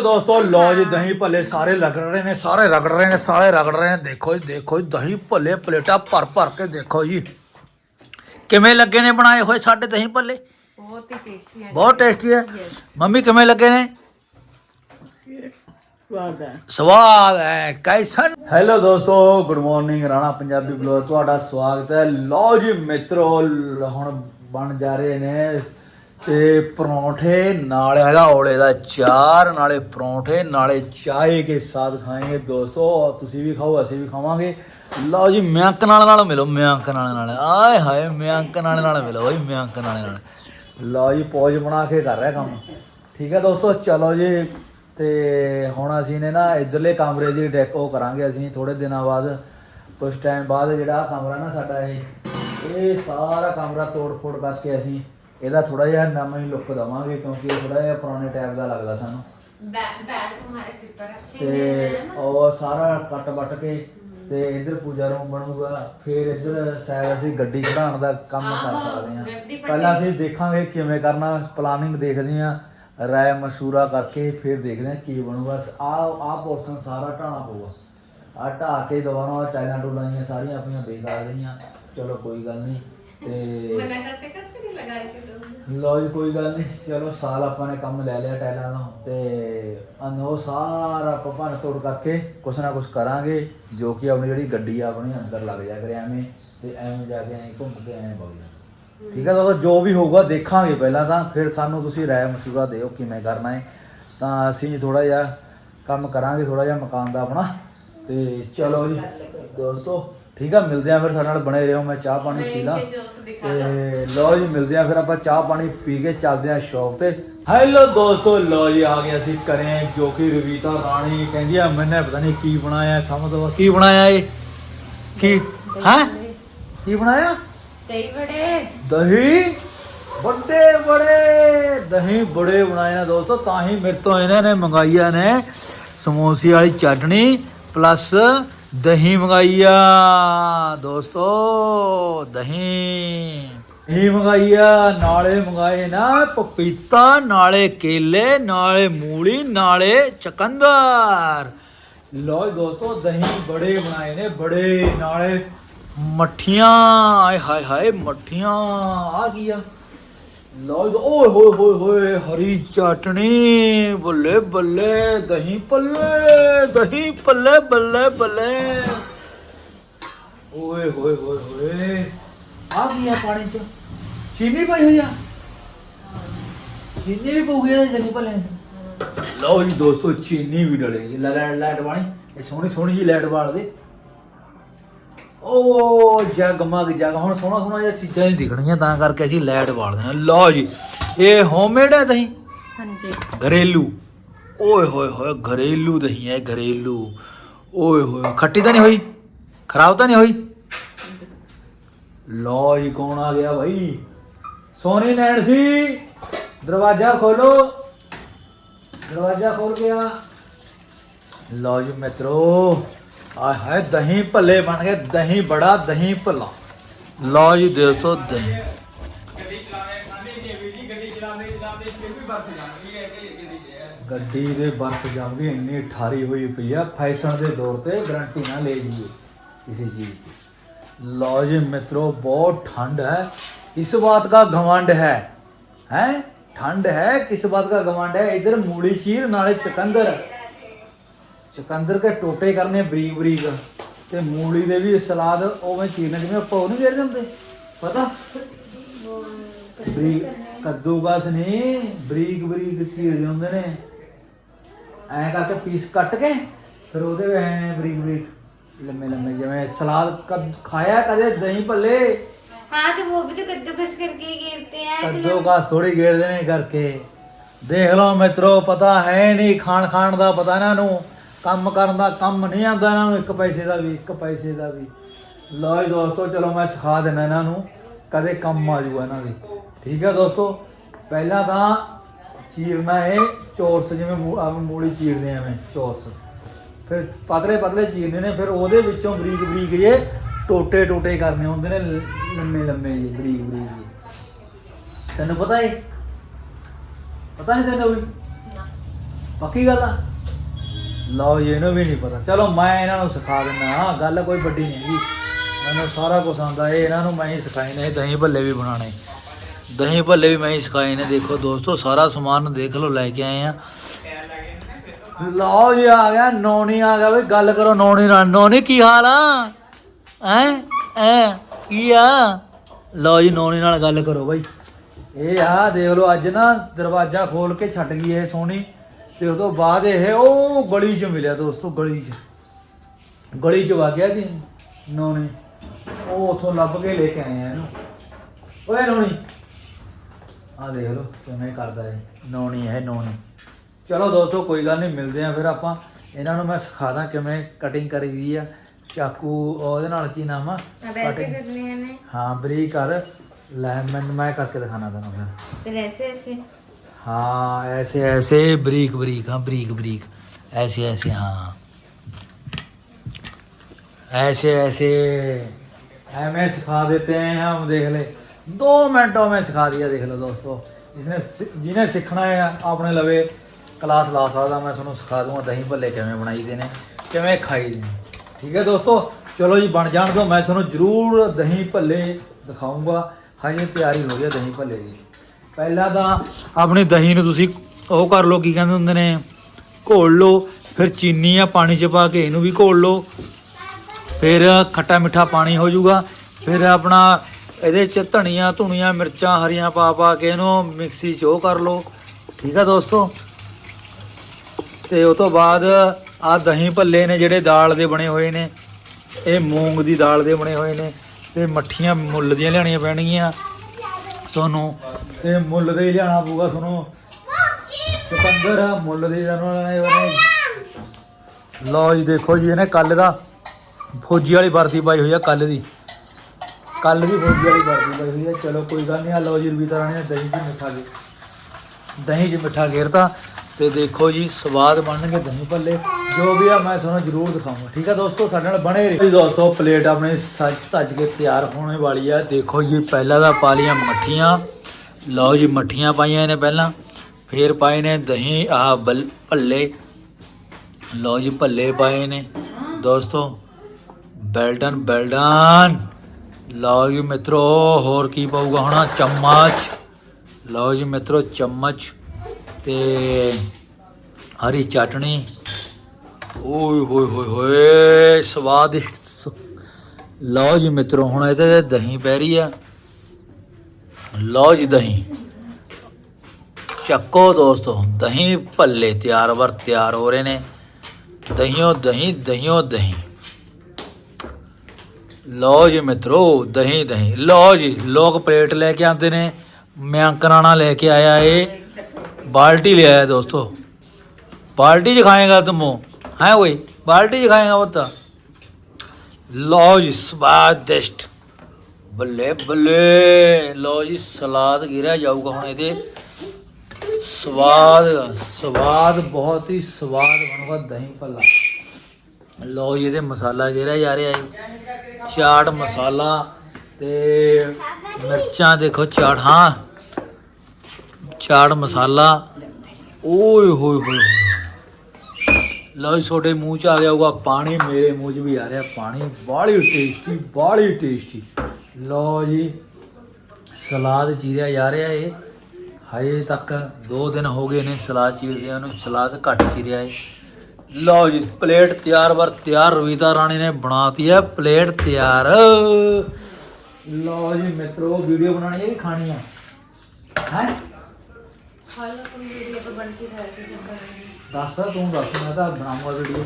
ਦੋਸਤੋ ਲੋ ਜੀ ਦਹੀਂ ਭੱਲੇ ਸਾਰੇ ਰਗੜ ਰਹੇ ਨੇ ਸਾਰੇ ਰਗੜ ਰਹੇ ਨੇ ਸਾਰੇ ਰਗੜ ਰਹੇ ਨੇ। ਦੇਖੋ ਜੀ ਦੇਖੋ ਜੀ ਦਹੀਂ ਭੱਲੇ ਪਲੇਟਾਂ ਭਰ ਭਰ ਕੇ ਦੇਖੋ ਜੀ। ਕਿਵੇਂ ਲੱਗੇ ਨੇ ਬਣਾਏ ਹੋਏ ਸਾਡੇ ਦਹੀਂ ਭੱਲੇ? ਬਹੁਤ ਹੀ ਟੇਸਟੀ ਹੈ। ਬਹੁਤ ਟੇਸਟੀ ਹੈ। ਮੰਮੀ ਕਿਵੇਂ ਲੱਗੇ ਨੇ? ਸਵਾਦ ਹੈ। ਸਵਾਦ ਹੈ ਕੈਸਨ। ਹੈਲੋ ਦੋਸਤੋ good morning Rana Punjabi blog ਤੁਹਾਡਾ ਸਵਾਗਤ ਹੈ। ਲਓ ਜੀ ਮਿੱਤਰੋ ਲ- ਹੁਣ ਬਣ ਜਾ ਰਹੇ ਨੇ ਤੇ ਪਰੌਂਠੇ ਨਾਲ ਹੈਗਾ ਔਲੇ ਦਾ ਚਾਰ, ਨਾਲੇ ਪਰੌਂਠੇ, ਨਾਲੇ ਚਾਏ ਕੇ ਸਾਥ ਖਾਏਗੇ ਦੋਸਤੋ ਤੁਸੀਂ ਵੀ ਖਾਓ, ਅਸੀਂ ਵੀ ਖਾਵਾਂਗੇ। ਲਓ ਜੀ, ਮਿਆਂਕ ਨਾਲ ਨਾਲ ਮਿਲੋ, ਮਿਆਂਕ ਨਾਲ ਨਾਲ। ਆਏ ਹਾਏ, ਮਿਆਂਕ ਨਾਲ ਨਾਲ ਮਿਲੋ ਓਏ ਮਿਆਂਕ ਨਾਲ ਨਾਲ। ਲਓ ਜੀ, ਪੌਜ ਬਣਾ ਕੇ ਕਰ ਰਿਹਾ ਕੰਮ। ਠੀਕ ਹੈ ਦੋਸਤੋ, ਚਲੋ ਜੀ, ਤੇ ਹੁਣ ਅਸੀਂ ਨੇ ਨਾ ਇਧਰਲੇ ਕਮਰੇ ਦੀ ਡੈਕੋ ਕਰਾਂਗੇ ਅਸੀਂ ਥੋੜੇ ਦਿਨਾਂ ਬਾਅਦ। ਕੁਝ ਟਾਈਮ ਬਾਅਦ ਜਿਹੜਾ ਕਮਰਾ ਨਾ ਸਾਡਾ ਇਹ ਇਹ ਸਾਰਾ ਕਮਰਾ ਤੋੜ ਫੋੜ ਕਰਕੇ ਅਸੀਂ ਇਹਦਾ ਥੋੜਾ ਜਿਹਾ ਨਵਾਂ ਹੀ ਲੁੱਕ ਦਵਾਂਗੇ ਕਿਉਂਕਿ ਇਹ ਥੋੜਾ ਜਿਹਾ ਪੁਰਾਣੇ ਟਾਈਪ ਦਾ ਲੱਗਦਾ ਸਾਨੂੰ बैठ बैठ तुम्हारे सिर पर रखे ਤੇ ਉਹ ਸਾਰਾ ਕੱਟ ਵੱਟ ਕੇ ਤੇ ਇੱਧਰ ਪੂਜਾ ਰੂਮ ਬਣੂਗਾ ਫਿਰ ਇੱਧਰ ਸ਼ਾਇਦ ਅਸੀਂ ਗੱਡੀ ਕਢਾਉਣ ਦਾ ਕੰਮ ਕਰ ਸਕਦੇ ਹਾਂ ਗੱਡੀ ਪਹਿਲਾਂ ਅਸੀਂ ਦੇਖਾਂਗੇ ਕਿਵੇਂ ਕਰਨਾ ਪਲਾਨਿੰਗ ਦੇਖਦੇ ਹਾਂ ਰਾਏ ਮਸ਼ੂਰਾ ਕਰਕੇ ਫਿਰ ਦੇਖਦੇ ਹਾਂ ਕੀ ਬਣੂਗਾ ਆ ਆ ਪੋਰਸ਼ਨ ਸਾਰਾ ਢਾਣਾ ਪਊਗਾ ਆ ਢਾ ਕੇ ਦੁਬਾਰਾ ਟਾਈਲਾਂ ਟੂਲਾਂ ਜਿਹੀਆਂ ਸਾਰੀਆਂ ਆਪਣੀਆਂ ਬੇਕਾਰ ਗਈਆਂ ਚਲੋ ਕੋਈ ਗੱਲ ਨਹੀਂ ਤੇ मना करते करते नहीं लगाए थे तुम ਲੋ ਜੀ, ਕੋਈ ਗੱਲ ਨਹੀਂ। ਚਲੋ, ਸਾਲ ਆਪਾਂ ਨੇ ਕੰਮ ਲੈ ਲਿਆ ਟਾਈਲਾਂ ਦਾ ਤੇ ਅਨੋ ਸਾਰਾ ਆਪਾਂ ਭੰਨ ਤੋੜ ਕਰਕੇ ਕੁਛ ਨਾ ਕੁਛ ਕਰਾਂਗੇ, ਜੋ ਕਿ ਆਪਣੀ ਜਿਹੜੀ ਗੱਡੀ ਆ, ਆਪਣੀ ਅੰਦਰ ਲੱਗ ਜਾ ਕਰੇ ਐਵੇਂ ਤੇ ਐਵੇਂ ਜਾ ਕੇ ਐਂ ਘੁੰਮ ਕੇ ਐਂ ਵਗ ਜਾ ਠੀਕ ਹੈ ਦੋਸਤੋ, ਜੋ ਵੀ ਹੋਊਗਾ ਦੇਖਾਂਗੇ ਪਹਿਲਾਂ ਤਾਂ, ਫਿਰ ਸਾਨੂੰ ਤੁਸੀਂ ਰਾਏ ਮਸ਼ੂਰਾ ਦਿਓ ਕਿਵੇਂ ਕਰਨਾ ਹੈ। ਤਾਂ ਅਸੀਂ ਥੋੜਾ ਜਿਹਾ ਕੰਮ ਕਰਾਂਗੇ ਥੋੜਾ ਜਿਹਾ ਮਕਾਨ ਦਾ ਆਪਣਾ। ਤੇ ਚਲੋ ਜੀ, ਦੋਸਤੋ ਠੀਕ ਆ ਮਿਲਦੇ ਆ ਫਿਰ ਸਾਡੇ ਨਾਲ ਬਣੇ ਰਹੋ ਮੈਂ ਚਾਹ ਪਾਣੀ ਪੀ ਲਾਂ। ਤੇ ਲੋ ਜੀ ਮਿਲਦੇ ਆ ਫਿਰ ਆਪਾਂ ਚਾਹ ਪਾਣੀ ਪੀ ਕੇ ਚੱਲਦੇ ਆ ਸ਼ੌਪ ਤੇ। ਹੈਲੋ ਦੋਸਤੋ ਲੋ ਜੀ ਆ ਗਏ ਅਸੀਂ ਕਰੇ ਜੋ ਕਿ ਰਵੀਤਾ ਰਾਣੀ ਕਹਿੰਦੀ ਆ ਮੈਨੇ ਪਤਾ ਨਹੀਂ ਕੀ ਬਣਾਇਆ ਸਮਝ ਲਓ ਕੀ ਬਣਾਇਆ ਇਹ? ਕੀ ਹੈ? ਕੀ ਬਣਾਇਆ? ਦਹੀਂ ਬੜੇ ਦਹੀਂ? ਵੱਡੇ ਬੜੇ ਦਹੀਂ ਬੜੇ ਬਣਾਏ ਦੋਸਤੋ ਤਾਂ ਹੀ ਮੇਰੇ ਤੋਂ ਇਹਨਾਂ ਨੇ ਮੰਗਾਈਆਂ ਨੇ ਸਮੋਸੇ ਵਾਲੀ ਚਟਣੀ ਪਲੱਸ ਦਹੀਂ ਮੰਗਾਈ ਦੋਸਤੋ, ਦਹੀਂ। ਦਹੀਂ ਮੰਗਾਈ ਨਾਲੇ ਮੰਗਾਏ ਨਾ ਪਪੀਤਾ, ਨਾਲੇ ਕੇਲੇ, ਨਾਲੇ ਮੂਲੀ, ਨਾਲੇ ਚਕੰਦਰ। ਲੋ ਦੋਸਤੋ, ਦਹੀਂ ਬੜੇ ਬਣਾਏ ਨੇ, ਬੜੇ ਨਾਲੇ ਮੱਠੀਆਂ, ਆਏ ਹਾਏ ਹਾਏ, ਮੱਠੀਆਂ। ਆ? ਗਿਆ ਲਓ ਜੀ, ਓਏ ਹੋਏ ਹੋਏ ਹੋਏ ਹਰੀ ਚਟਣੀ ਬੱਲੇ ਬੱਲੇ ਦਹੀਂ ਪੱਲੇ ਦਹੀਂ ਪੱਲੇ ਬੱਲੇ ਬੱਲੇ। ਓਏ ਹੋਏ ਹੋਏ ਹੋਏ। ਆ ਗਿਆ ਪਾਣੀ ਚ? ਚੀਨੀ ਪਈ ਹੋਈ ਆ? ਚੀਨੀ ਵੀ ਪਊਗੀ ਇਹਦੇ ਦਹੀਂ ਪੱਲੇ ਚ? ਲਓ ਜੀ ਦੋਸਤੋ ਚੀਨੀ ਵੀ ਡਲੇਗੀ ਲੈ ਲੈ ਲੈਟ ਵਾਲੀ ਇਹ ਸੋਹਣੀ ਸੋਹਣੀ ਜੀ ਲੈਟ ਵਾਲ ਦੇ। ਓ ਜਗਮਗ ਜਗ ਹੁਣ ਸੋਹਣਾ ਸੋਹਣਾ ਜਿਹਾ ਚੀਜ਼ਾਂ ਹੀ ਦਿਖਣੀਆਂ ਤਾਂ ਕਰਕੇ ਅਸੀਂ ਲਾਈਟ ਬਾਲ ਦੇਣਾ। ਲਓ ਜੀ ਇਹ ਹੋਮਮੇਡ ਹੈ ਦਹੀਂ? हाँ जी ਘਰੇਲੂ। ਓਏ ਹੋਏ ਹੋਏ ਘਰੇਲੂ ਦਹੀਂ ਹੈ ਘਰੇਲੂ। ਓਏ ਹੋਏ ਖੱਟੀ ਤਾਂ ਨਹੀਂ ਹੋਈ? ਖਰਾਬ ਤਾਂ ਨਹੀਂ ਹੋਈ? ਲਓ ਜੀ ਕੌਣ ਆ ਗਿਆ ਭਾਈ ਸੋਨੀ ਨੈਣਸੀ ਦਰਵਾਜ਼ਾ ਖੋਲੋ। ਦਰਵਾਜ਼ਾ ਖੋਲ ਗਿਆ। ਲਓ ਜੀ ਮਿੱਤਰੋ ਆਏ ਹਾਏ ਦਹੀਂ ਭੱਲੇ ਬਣ ਗਏ ਦਹੀਂ ਬੜਾ ਦਹੀਂ ਭੱਲਾ ਲਓ ਜੀ ਦੋਸਤੋ ਦਹੀਂ ਗੱਡੀ ਦੇ ਬਰਫ ਜੰਮ ਗਈ ਇੰਨੀ ਠਾਰੀ ਹੋਈ ਪਈ ਆ ਫੈਸ਼ਨ ਦੇ ਦੌਰ ਤੇ ਗਰੰਟੀ ਨਾ ਲੈ ਜੀਏ ਕਿਸੇ ਚੀਜ਼ की लो जी मित्रों बहुत ठंड है इस बात का घमंड है हैं ठंड है किस बात का घमंड है इधर मूली चीर नाले चकंदर ਚਕੰਦਰ ਕੇ ਟੋਟੇ ਕਰਨੇ ਬਰੀਕ ਬਰੀਕ ਤੇ ਮੂਲੀ ਦੇ ਵੀ ਸਲਾਦ ਉਵੇਂ ਚੀਰਨੇ ਜਿਵੇਂ ਆਪਾਂ ਉਹ ਨਹੀਂ ਚੀਰ ਜਾਂਦੇ ਪਤਾ ਬਰੀਕ ਕੱਦੂਕਸ ਨਹੀਂ ਬਰੀਕ ਬਰੀਕ ਚੀਰ ਜਾਂਦੇ ਨੇ ਐਂ ਕਰਕੇ ਪੀਸ ਕੱਟ ਕੇ ਫਿਰ ਉਹਦੇ ਐ ਬਰੀਕ ਬਰੀਕ ਲੰਮੇ ਲੰਮੇ ਜਿਵੇਂ ਸਲਾਦ ਕਦ ਖਾਇਆ ਕਦੇ ਦਹੀਂ ਭੱਲੇ हाँ तो वो भी तो कद्दूकस करके ही गिरते हैं ਕੱਦੂ ਕਾ ਥੋੜੀ ਗੇੜਦੇ ਨੇ ਕਰਕੇ ਦੇਖ ਲਓ ਮਿੱਤਰੋ ਪਤਾ ਹੈ ਨਹੀਂ ਖਾਣ ਖਾਣ ਦਾ ਪਤਾ ਇਹਨਾਂ ਨੂੰ ਕੰਮ ਕਰਨ ਦਾ ਕੰਮ ਨਹੀਂ ਆਉਂਦਾ ਇਹਨਾਂ ਨੂੰ ਇੱਕ ਪੈਸੇ ਦਾ ਵੀ ਇੱਕ ਪੈਸੇ ਦਾ ਵੀ। ਲਓ ਜੀ ਦੋਸਤੋ ਚਲੋ ਮੈਂ ਸਿਖਾ ਦੇਣਾ ਇਹਨਾਂ ਨੂੰ ਕਦੇ ਕੰਮ ਆ ਜਾਊਗਾ ਇਹਨਾਂ ਦੇ। ਠੀਕ ਹੈ ਦੋਸਤੋ ਪਹਿਲਾਂ ਤਾਂ ਚੀਰਨਾ ਹੈ ਚੌਰਸ ਜਿਵੇਂ ਮੂ- ਮੂਲੀ ਚੀਰਦੇ ਆ ਐਵੇਂ ਚੌਰਸ। ਫਿਰ ਪਤਲੇ ਪਤਲੇ ਚੀਰਨੇ ਨੇ ਫਿਰ ਉਹਦੇ ਵਿੱਚੋਂ ਬਰੀਕ ਬਰੀਕ ਜੇ ਟੋਟੇ ਟੋਟੇ ਕਰਨੇ ਹੁੰਦੇ ਨੇ ਲੰਮੇ ਲੰਮੇ ਜੇ ਬਰੀਕ ਬਰੀਕ ਜੇ ਤੈਨੂੰ ਪਤਾ ਹੈ ਪਤਾ ਨਹੀਂ ਤੈਨੂੰ ਵੀ? ਪੱਕੀ ਗੱਲ ਆ? ਲਓ ਜੀ, ਇਹਨੂੰ ਵੀ ਨਹੀਂ ਪਤਾ। ਚਲੋ ਮੈਂ ਇਹਨਾਂ ਨੂੰ ਸਿਖਾ ਦਿੰਦਾ ਗੱਲ ਕੋਈ ਵੱਡੀ ਨਹੀਂ ਹੈਗੀ। ਮੈਨੂੰ ਸਾਰਾ ਕੁਝ ਆਉਂਦਾ, ਇਹ ਇਹਨਾਂ ਨੂੰ ਮੈਂ ਹੀ ਸਿਖਾਈ ਨੇ ਦਹੀਂ ਭੱਲੇ ਵੀ ਬਣਾਉਣੇ। ਦਹੀਂ ਭੱਲੇ ਵੀ ਮੈਂ ਹੀ ਸਿਖਾਏ ਨੇ, ਦੇਖੋ ਦੋਸਤੋ, ਸਾਰਾ ਸਮਾਨ ਦੇਖ ਲਓ, ਲੈ ਕੇ ਆਏ ਆ। ਲਓ ਜੀ, ਆ ਗਿਆ, ਨੋਨੀ ਆ ਗਿਆ, ਬਈ ਗੱਲ ਕਰੋ ਨੋਨੀ ਨਾਲ। ਨੋਨੀ, ਕੀ ਹਾਲ ਆ? ਐ ਐ ਕੀ ਆ? ਲਓ ਜੀ, ਨੋਨੀ ਨਾਲ ਗੱਲ ਕਰੋ ਬਈ। ਇਹ ਆ, ਦੇਖ ਲਓ, ਅੱਜ ਨਾ ਦਰਵਾਜ਼ਾ ਖੋਲ ਕੇ ਛੱਡ ਗਈ ਇਹ ਸੋਹਣੀ। ਤੇ ਉਦੋਂ ਬਾਅਦ ਇਹ ਉਹ ਗਲੀ 'ਚ ਮਿਲਿਆ ਦੋਸਤੋ ਗਲੀ 'ਚ। ਗਲੀ 'ਚ ਵਾਗਿਆ ਜੀ। ਨੋਣੀ। ਉਹ ਉਥੋਂ ਲੱਭ ਕੇ ਲੈ ਕੇ ਆਏ ਆ ਇਹਨੂੰ। ਓਏ ਨੋਣੀ। ਆ ਦੇਖ ਲਓ ਕਿਵੇਂ ਕਰਦਾ ਇਹ। ਨੋਣੀ ਹੈ ਨੋਣੀ। ਚਲੋ ਦੋਸਤੋ ਕੋਈ ਗੱਲ ਨਹੀਂ ਮਿਲਦੇ ਆ ਫਿਰ ਆਪਾਂ। ਇਹਨਾਂ ਨੂੰ ਮੈਂ ਸਿਖਾ ਦਾਂ ਕਿਵੇਂ ਕਟਿੰਗ ਕਰੀਦੀ ਆ। ਚਾਕੂ ਉਹਦੇ ਨਾਲ ਕੀ ਨਾਮ ਆ? ਵੈਸੇ ਕਰਨੀਆਂ ਨੇ ਹਾਂ ਬਰੀਕ ਕਰ। ਲੈ ਮੈਂ ਮੈਂ ਕਰਕੇ ਦਿਖਾਣਾ ਤੈਨੂੰ ਫਿਰ। ਫਿਰ ਐਸੇ ਐਸੇ हाँ ऐसे ऐसे ब्रीक ब्रीक हाँ ब्रीक ब्रीक ऐसे ऐसे हाँ ऐसे ऐसे ऐमें सिखा देते हैं हम देख ले दो मिनटों में सिखा दिया देख लो दोस्तों जिसने जिन्हें सीखना है अपने लवे क्लास ला सकता मैं ਤੁਹਾਨੂੰ ਸਿਖਾ ਦੂੰਗਾ ਦਹੀਂ ਭੱਲੇ ਕਿਵੇਂ ਬਣਾਈਦੇ ਨੇ ਕਿਵੇਂ ਖਾਈਦੇ ਨੇ ਠੀਕ ਹੈ ਦੋਸਤੋ ਚਲੋ ਜੀ ਬਣ ਜਾਣ ਦਿਓ ਮੈਂ ਤੁਹਾਨੂੰ ਜ਼ਰੂਰ ਦਹੀਂ ਭੱਲੇ ਦਿਖਾਊਂਗਾ ਹਜੇ ਤਿਆਰੀ ਹੋ ਗਈ ਹੈ ਦਹੀਂ ਭੱਲੇ ਦੀ ਪਹਿਲਾਂ ਤਾਂ ਆਪਣੀ ਦਹੀਂ ਨੂੰ ਤੁਸੀਂ ਉਹ ਕਰ ਲਓ, ਕੀ ਕਹਿੰਦੇ ਹੁੰਦੇ ਨੇ, ਘੋਲ ਲਓ, ਫਿਰ ਚੀਨੀ ਆ ਪਾਣੀ ਚ ਪਾ ਕੇ ਇਹਨੂੰ ਵੀ ਘੋਲ ਲਓ। ਫਿਰ ਖੱਟਾ ਮਿੱਠਾ ਪਾਣੀ ਹੋ ਜਾਊਗਾ। ਫਿਰ ਆਪਣਾ ਇਹਦੇ ਚ ਧਨੀਆ ਧੁਣੀਆਂ ਮਿਰਚਾਂ, ਹਰੀਆਂ ਪਾ ਪਾ ਕੇ ਇਹਨੂੰ ਮਿਕਸੀ 'ਚ ਉਹ ਕਰ ਲਓ। ਠੀਕ ਆ ਦੋਸਤੋ? ਤੇ ਉਸ ਤੋਂ ਬਾਅਦ ਆ ਦਹੀਂ ਭੱਲੇ ਨੇ ਜਿਹੜੇ ਦਾਲ ਦੇ ਬਣੇ ਹੋਏ ਨੇ, ਇਹ ਮੂੰਗ ਦੀ ਦਾਲ ਦੇ ਬਣੇ ਹੋਏ ਨੇ, ਤੇ ਮੱਠੀਆਂ ਮੁੱਲ ਦੀਆਂ ਲਿਆਣੀਆਂ ਪੈਣਗੀਆਂ। ਤੁਹਾਨੂੰ ਤੇ ਮੁੱਲ ਦੇ ਹੀ ਲਿਆਣਾ ਪਊਗਾ ਤੁਹਾਨੂੰ। ਚੁਕੰਦਰ ਮੁੱਲ ਦੇ ਉਹਨੇ ਲਓ ਜੀ, ਦੇਖੋ ਜੀ ਇਹਨੇ ਕੱਲ ਦਾ ਫੌਜੀ ਵਾਲੀ ਵਰਦੀ ਪਾਈ ਹੋਈ ਆ, ਕੱਲ ਦੀ। ਕੱਲ ਵੀ ਫੌਜੀ ਵਾਲੀ ਵਰਦੀ ਪਾਈ ਹੋਈ ਆ। ਚਲੋ ਕੋਈ ਗੱਲ ਨਹੀਂ ਆ, ਲਓ ਜੀ, ਰਵੀ ਤਰ੍ਹਾਂ ਨੇ ਦਹੀਂ 'ਚ ਮਿੱਠਾ ਗੇ ਦਹੀਂ 'ਚ ਮਿੱਠਾ ਗੇਰਤਾ ਤੇ ਦੇਖੋ ਜੀ, ਸਵਾਦ ਬਣਨਗੇ ਦਹੀਂ ਭੱਲੇ। ਜੋ ਵੀ ਆ, ਮੈਂ ਤੁਹਾਨੂੰ ਜ਼ਰੂਰ ਦਿਖਾਊਂਗਾ। ਠੀਕ ਆ ਦੋਸਤੋ, ਸਾਡੇ ਨਾਲ ਬਣੇ ਰਹੋ। ਜੀ ਦੋਸਤੋ, ਪਲੇਟ ਆਪਣੇ ਸੱਜ ਧੱਜ ਕੇ ਤਿਆਰ ਹੋਣੇ ਵਾਲੀ ਆ। ਦੇਖੋ ਜੀ, ਪਹਿਲਾਂ ਦਾ ਪਾ ਲੀਆਂ ਮੱਠੀਆਂ। ਲਓ ਜੀ, ਮੱਠੀਆਂ ਪਾਈਆਂ ਨੇ ਪਹਿਲਾਂ, ਫਿਰ ਪਾਏ ਨੇ ਦਹੀਂ, ਆਹ ਬਲ, ਭੱਲੇ। ਲਓ ਜੀ, ਭੱਲੇ ਪਾਏ ਨੇ। ਦੋਸਤੋ ਬੈਲਡਨ ਬੈਲਡਨ ਲਓ ਜੀ ਮਿੱਤਰੋ, ਹੋਰ ਕੀ ਪਾਊਗਾ ਹੁਣ? ਚਮਚ। ਲਓ ਜੀ ਮਿੱਤਰੋ, ਚਮਚ ਤੇ ਹਰੀ ਚਟਣੀ। ਓਏ ਹੋਏ ਹੋਏ ਹੋਏ, ਸਵਾਦਿਸ਼ਟ। ਸ- ਲਓ ਜੀ ਮਿੱਤਰੋ, ਹੁਣ ਇਹਦੇ ਤੇ ਦਹੀਂ ਪੈ ਰਹੀ ਆ। ਲਓ ਜੀ ਦਹੀਂ। ਚੱਕੋ ਦੋਸਤੋ, ਦਹੀਂ ਭੱਲੇ ਤਿਆਰ ਵਰ ਤਿਆਰ ਹੋ ਰਹੇ ਨੇ। ਦਹੀਓ ਦਹੀਂ ਦਹੀਓ ਦਹੀਂ। ਲਓ ਜੀ ਮਿੱਤਰੋ, ਦਹੀਂ ਦਹੀਂ। ਲਓ ਜੀ, ਲੋਕ ਪਲੇਟ ਲੈ ਕੇ ਆਉਂਦੇ ਨੇ। ਮੈਂ ਅੰਕਰਾਣਾ ਲੈ ਕੇ ਆਇਆ ਏ। ਬਾਲਟੀ ਲੈ ਆਇਆ ਦੋਸਤੋ। ਬਾਲਟੀ ਚ ਖਾਏਗਾ ਤੁਮ ਹੈ ਓਏ ਬਾਲਟੀ ਚ ਖਾਏਗਾ ਉਹ ਤਾਂ ਲਓ ਜੀ, ਸਵਾਦਿਸ਼ਟ। ਬੱਲੇ ਬੱਲੇ। ਲਓ ਜੀ, ਸਲਾਦ ਗਿਰਿਆ ਜਾਊਗਾ ਹੁਣ ਇਹਦੇ। ਸਵਾਦ ਸਵਾਦ, ਬਹੁਤ ਹੀ ਸਵਾਦ ਬਣੂਗਾ ਦਹੀਂ ਭੱਲਾ। ਲਓ ਜੀ, ਇਹਦੇ ਮਸਾਲਾ ਗਿਰਿਆ ਜਾ ਰਿਹਾ ਹੈ ਚਾਟ, ਮਸਾਲਾ ਤੇ ਮਿਰਚਾਂ ਦੇਖੋ, ਚਾਟ, ਹਾਂ। ਚਾਟ, ਮਸਾਲਾ। ਓਏ ਹੋਏ ਹੋਏ ਲਓ ਜੀ, ਤੁਹਾਡੇ ਮੂੰਹ ਚ ਆ ਗਿਆ ਹੋਊਗਾ ਪਾਣੀ। ਮੇਰੇ ਮੂੰਹ 'ਚ ਵੀ ਆ ਰਿਹਾ ਪਾਣੀ। ਬਾਹਲੀ ਟੇਸਟੀ ਬਾਹਲੀ ਟੇਸਟੀ ਲਓ ਜੀ ਸਲਾਦ ਚੀਰਿਆ ਜਾ ਰਿਹਾ ਏ। ਹਜੇ ਤੱਕ 2 ਦਿਨ ਹੋ ਗਏ ਨੇ ਸਲਾਦ ਚੀਰਦਿਆਂ ਨੂੰ ਸਲਾਦ ਘੱਟ ਚੀਰਿਆ ਏ। ਲਓ ਜੀ ਪਲੇਟ ਤਿਆਰ ਵਰ ਤਿਆਰ ਰਵੀਤਾ ਰਾਣੀ ਨੇ ਬਣਾਤੀ ਹੈ ਪਲੇਟ ਤਿਆਰ। ਲਓ ਜੀ ਮਿੱਤਰੋ ਵੀਡੀਓ ਬਣਾਣੀ ਹੈ ਖਾਣੀ ਹੈ ਹੈ? ਹਾਲ ਆਪਣੀ ਵੀਡੀਓ ਬਣ ਕੇ ਰਹਿ ਕੇ ਦੱਸ ਤੂੰ ਦੱਸ ਮੈਂ ਤਾਂ ਬਣਾਉਂਗਾ ਵੀਡੀਓ।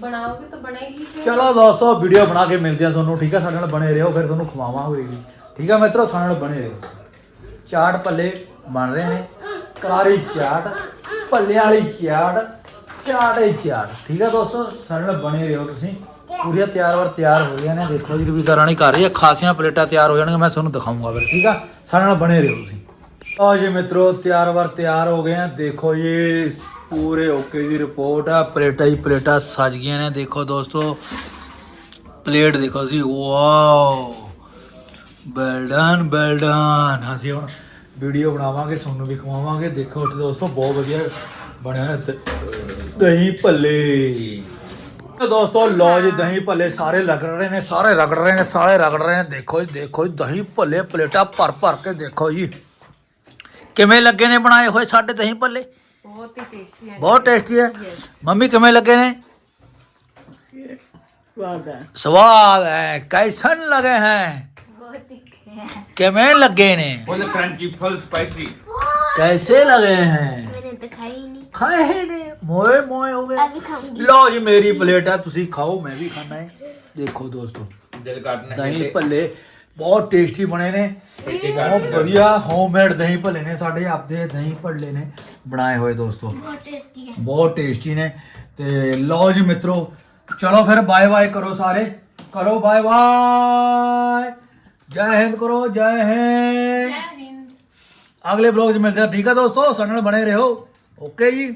ਬਣਾਓਗੇ ਤਾਂ ਬਣੇਗੀ ਚਲੋ ਦੋਸਤੋ ਵੀਡੀਓ ਬਣਾ ਕੇ ਮਿਲਦੇ ਆ ਤੁਹਾਨੂੰ, ਠੀਕ ਆ? ਸਾਡੇ ਨਾਲ ਬਣੇ ਰਹੋ, ਫਿਰ ਤੁਹਾਨੂੰ ਖਵਾਵਾਂਗੇ ਵੀ। ਠੀਕ ਆ ਮਿੱਤਰੋ, ਸਾਡੇ ਨਾਲ ਬਣੇ ਰਹੋ। ਚਾਟ ਪੱਲੇ ਬਣ ਰਹੇ ਨੇ। ਕਲਾਰੀ ਚਾਟ, ਪੱਲੇ ਵਾਲੀ ਚਾਟ ਚਾਟ ਹੀ ਚਾਟ। ਠੀਕ ਆ ਦੋਸਤੋ, ਸਾਡੇ ਨਾਲ ਬਣੇ ਰਹੋ ਤੁਸੀਂ। ਪੂਰੀਆਂ ਤਿਆਰ ਵਰ ਤਿਆਰ ਹੋ ਗਈਆਂ ਨੇ। ਦੇਖੋ ਜੀ ਰਵੀਦਾਰਾਂ ਨੇ ਕਰ ਰਹੀ ਆ। ਖਾਸੀਆਂ ਪਲੇਟਾਂ ਤਿਆਰ ਹੋ ਜਾਣਗੀਆਂ, ਮੈਂ ਤੁਹਾਨੂੰ ਦਿਖਾਉਂਗਾ ਫਿਰ। ਠੀਕ ਆ? ਸਾਡੇ ਨਾਲ ਬਣੇ ਰਹੋ ਤੁਸੀਂ। ਆਓ ਜੀ ਮਿੱਤਰੋ, ਤਿਆਰ ਵਰ ਤਿਆਰ ਹੋ ਗਏ ਆ। ਦੇਖੋ ਜੀ ਪੂਰੇ ਓਕੇ ਦੀ ਰਿਪੋਰਟ ਆ, ਪਲੇਟਾਂ ਹੀ ਪਲੇਟਾਂ ਸਜ ਗਈਆਂ ਨੇ। ਦੇਖੋ ਦੋਸਤੋ, ਪਲੇਟ ਦੇਖੋ ਜੀ ਵਾਓ। ਬੈਲਡਨ ਬੈਲਡਨ ਅਸੀਂ ਹੁਣ ਵੀਡੀਓ ਬਣਾਵਾਂਗੇ, ਤੁਹਾਨੂੰ ਵੀ ਖਵਾਵਾਂਗੇ। ਦੇਖੋ ਤੇ ਦੋਸਤੋ, ਬਹੁਤ ਵਧੀਆ ਬਣਿਆ ਦ- ਦਹੀਂ ਭੱਲੇ। ਦੋਸਤੋ ਲੋ ਜੀ, ਦਹੀਂ ਭੱਲੇ ਸਾਰੇ ਰਗੜ ਰਹੇ ਨੇ, ਸਾਰੇ ਰਗੜ ਰਹੇ ਨੇ, ਸਾਰੇ ਰਗੜ ਰਹੇ ਨੇ। ਦੇਖੋ ਜੀ ਦੇਖੋ ਜੀ, ਦਹੀਂ ਭੱਲੇ, ਪਲੇਟਾਂ ਭਰ ਭਰ ਕੇ ਦੇਖੋ ਜੀ। ਕਿਵੇਂ ਲੱਗੇ ਨੇ ਬਣਾਏ ਹੋਏ ਸਾਡੇ ਦਹੀਂ ਭੱਲੇ? बहुत ही टेस्टी है। बहुत टेस्टी है। मम्मी कमे लगे ने स्वाद है। कैसन लगे हैं? कैमें लगे ने क्रंची फुल स्पाइसी कैसे लगे हैं? खाए नहीं। मोए मोए हो गए। लो जी मेरी प्लेट है। तुसी खाओ मैं भी खाना है। देखो दोस्तों। दिल काटने दही पल्ले। बहुत टेस्टी बने ने। बहुत बढ़िया होममेड दही भले ने साडे आप दे दही भले ने बनाए हुए दोस्तों। बहुत टेस्टी ने। ते लो जी मित्रों चलो फिर बाय बाय करो सारे। करो बाय बाय जय हिंद करो जय हिंद। अगले ब्लॉग मिलते हैं। ठीक है दोस्तों सनल बने रहो। ओके जी।